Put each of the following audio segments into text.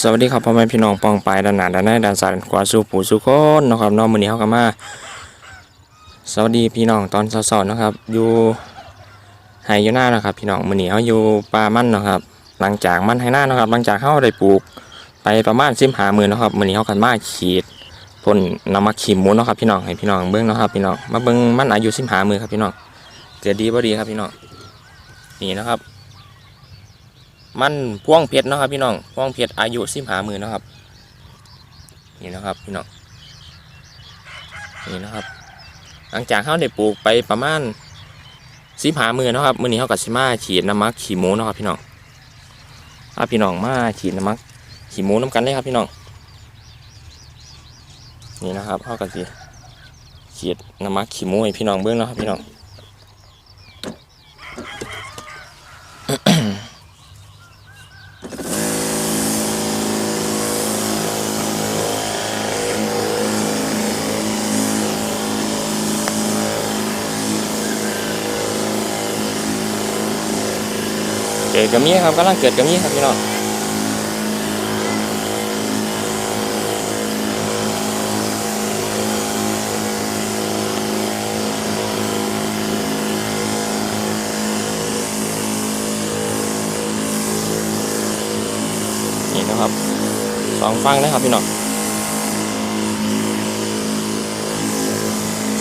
สวัสดีครับพ่อแม่พี่น้องปองปายด้านหน้าด้านในด้านซ้ายด้านขวาสู่ผู้สู่คนนะครับน้องมือนี้เฮาก็มาสวัสดีพี่น้องตอนเช้าๆนะครับ อยู่ไห้อยู่หน้านะครับ พี่น้องมือนี้เฮาอยู่ป่ามันนะครับ หลังจากมันให้หน้านะครับ หลังจากเฮาได้ปลูก ไปประมาณ15มื้อนะครับมือนี้เฮากันมาฉีดพ่นน้ำมักขี้หมูเนะครับ พี่น้องให้พี่น้องเบิ่งนะครับ พี่น้องมาเบิ่งมันอายุ15มื้อครับพี่น้องเกิดดีบ่ดีครับพี่น้องนี่นะครับ มันพ่วงเพชรนะครับพี่น้องพ่วงเพชรอายุสิบหามือนะครับ นี่นะครับพี่น้องนี่นะครับ หลังจากเขาได้ปลูกไปประมาณสิบหามือนะครับมือนี้เขากับสิมาฉีดน้ำมักขี้หมูนะครับพี่น้องถ้าพี่น้องมาฉีดน้ำมักขี้หมูน้ำกันเลยครับพี่น้องนี่นะครับเขากับสิฉีดน้ำมักขี้หมูให้พี่น้องเบื้องนาะครับพี่น้อง ดกับมีครับกำลังเกิดกับมีครับพี่น้องนี่นะครับสองฟังนะครับพี่น้อง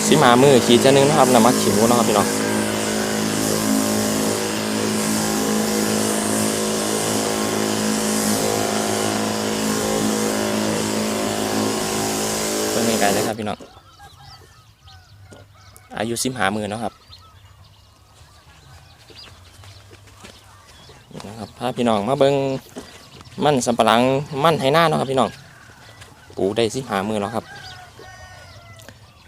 สิมามือขีดจะนึงนะครับนำมาขีดมูนะครับพี่น้อง ไกลเลยครับพี่น้อง อายุสิบหามือเนาะครับนะครับพาพี่น้องมาเบิงมั่นสำปะหลังมั่นให้หน้าเนาะครับพี่น้องปลูกได้สิบหามือแล้วครับ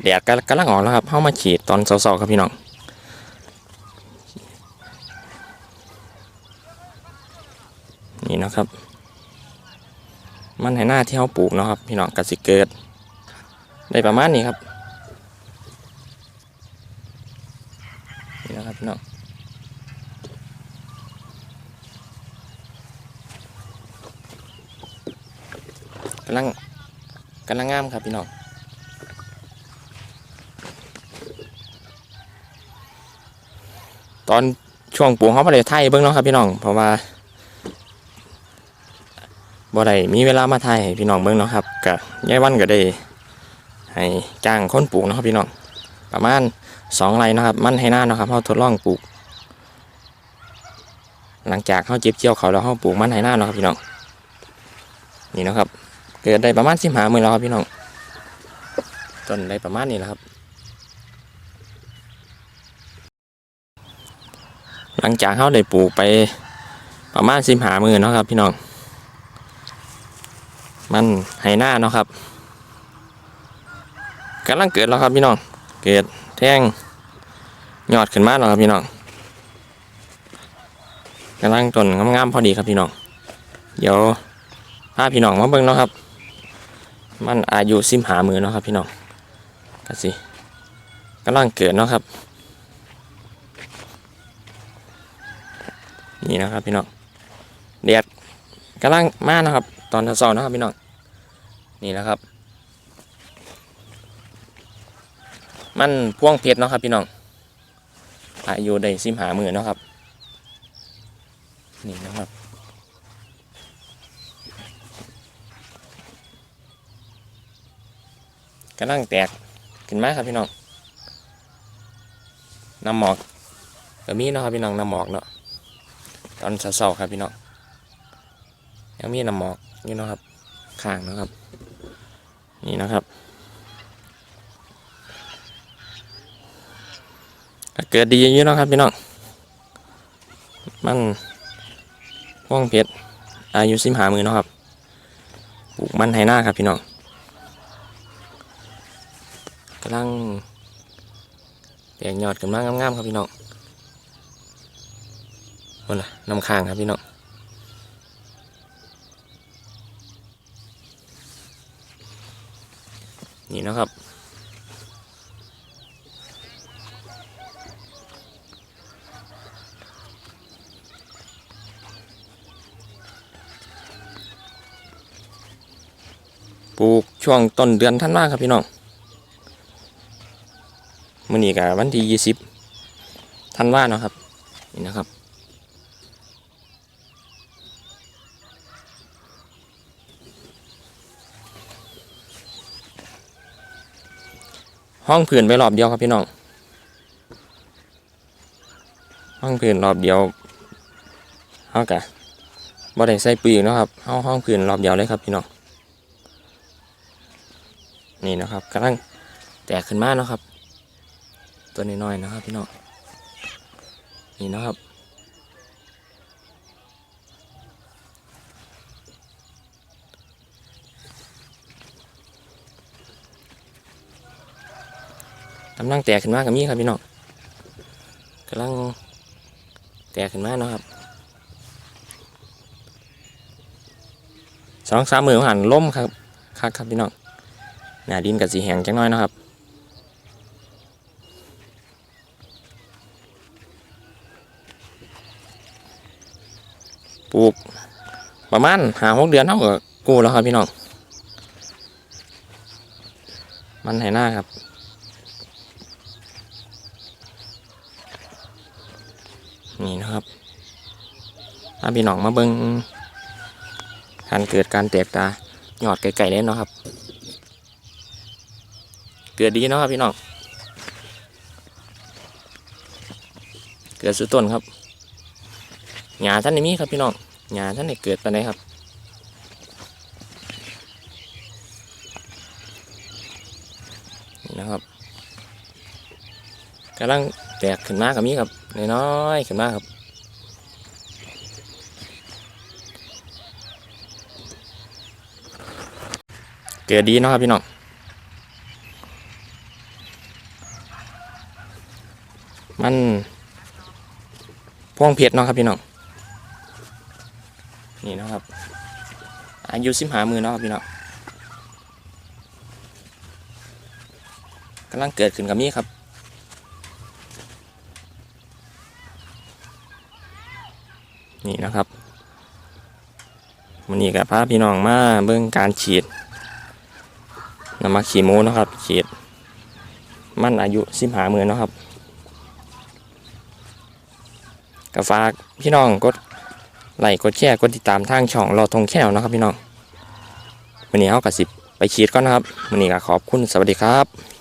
แดดกำลังออกแล้วครับเข้ามาฉีดตอนเสาๆครับพี่น้องนี่นะครับ มันให้หน้าที่เขาปลูกเนาะครับพี่น้องกสิเกิด ได้ประมาณนี้ครับนี่นะครับพี่น้องกำลังกำลังงามครับพี่น้องตอนช่วงปลูกเขาไม่ได้ไทยเบิ้งเนาะครับพี่น้องเพราะว่าบ่ได้มีเวลามาไทยพี่น้องเบิ้งเนาะครับกับยายวันก็ได้ ให้จ้างคนปลูกนะครับพี่น้องประมาณสองไร่นะครับ มันให้หน้านะครับเขาทดลองปลูก หลังจากเขาเจ็บเจียวเขาแล้วเขาปลูกมันให้หน้านะครับพี่น้องนี่นะครับ เกิดได้ประมาณสิบหามือแล้วครับพี่น้องต้นได้ประมาณนี้แหละครับ หลังจากเขาได้ปลูกไปประมาณสิบหามือเนาะครับพี่น้อง มันให้หน้าเนาะครับำลังเกิดแล้วครับพี่น้อง เกิดแท่งยอดขึ้นมาแล้วครับพี่น้องกำลังต้นงามๆพอดีครับพี่น้อง เดี๋ยวพาพี่น้องมาเบิ่งเนาะครับ มันอายุสิมหามือเนาะครับพี่น้องก็สิกำลังเกิดเนาะครับ นี่นะครับพี่น้องแดดกำลังมานะครับ ตอนเช้าๆนะครับพี่น้อง นี่นะครับ มันพ่วงเพชรเนาะครับพี่น้องอายุได้สิมหามือเนาะครับ นี่นะครับกำลังแตกขึ้นมาครับพี่น้องน้ำหมอกก็มีเนาะครับพี่น้องน้ำหมอกเนาะตอนเช้าๆครับพี่น้องยังมีน้ำหมอกนี่เนาะครับข้างนะครับ นี่นะครับ เกิดดีอยู่เนะครับพี่น้อง มันพ่วงเพชรอายุสิบหามือนะครับ ปลูกมันไหหน้าครับพี่น้องกำลังแตกยอดกำลังงามๆครับพี่น้องนั่นละน้ำค้างครับพี่น้องนี่นะครับ ลูกช่วงต้นเดือนธันว่าครับพี่น้องมื้อนี้ก็วันที่ยี่สิบธันว่าเนาะครับนี่นะครับ ห้องผืนไปรอบเดียวครับพี่น้องห้องผืนรอบเดียวเฮากะบ่ได้ใส่ปุ๋ยเนาะครับเฮาห้องผืนรอบเดียวเลยครับพี่น้อง นี่นะครับกำลังแตกขึ้นมาเนาะครับ ตัวน้อยๆนะครับพี่น้องนี่นะครับ กำลังแตกขึ้นมากับมี่ครับพี่น้องกำลังแตกขึ้นมาเนาะครับสองสามมือหันล่มครับคักครับพี่น้อง หน้าดินกับสีแหงจังน้อยนะครับปลูกประมาณหาหกเดือนเท่ากับกูแล้วครับพี่น้อง มันไหหน้าครับนี่นะครับถ้าพี่น้องมาเบิ่งการเกิดการแตกตาหยอดไก่ๆเล่นเนาะครับ เกิดดีเนาะครับพี่น้อง เกิดสุดต้นครับหญ้าท่านในี้มีครับพี่น้องหญ้าท่านในเกิดไปไหนครับนนะครับกำลังแตกขึ้นมากับมีครับน้อยๆขึ้นมาครับเกิดดีเนาะครับพี่น้อง มันพ่วงเพชรเนาะครับพี่น้องนี่นะครับ อายุสิบหามือเนาะครับพี่น้องกำลังเกิดขึ้นกับมีครับนี่นะครับมันนี้กับพาพี่น้องมาเบิ่งการฉีดนำมักขีหมูนะครับ ฉีด มันอายุสิบหามือนาะครับ ก็ฝากพี่น้องกดไลค์กดแชร์กดติดตามทางช่องรอทงแค่นะครับพี่น้องวันนี้เอากระสิบไปฉีดก่อนนะครับวันนี้ก็ขอบคุณสวัสดีครับ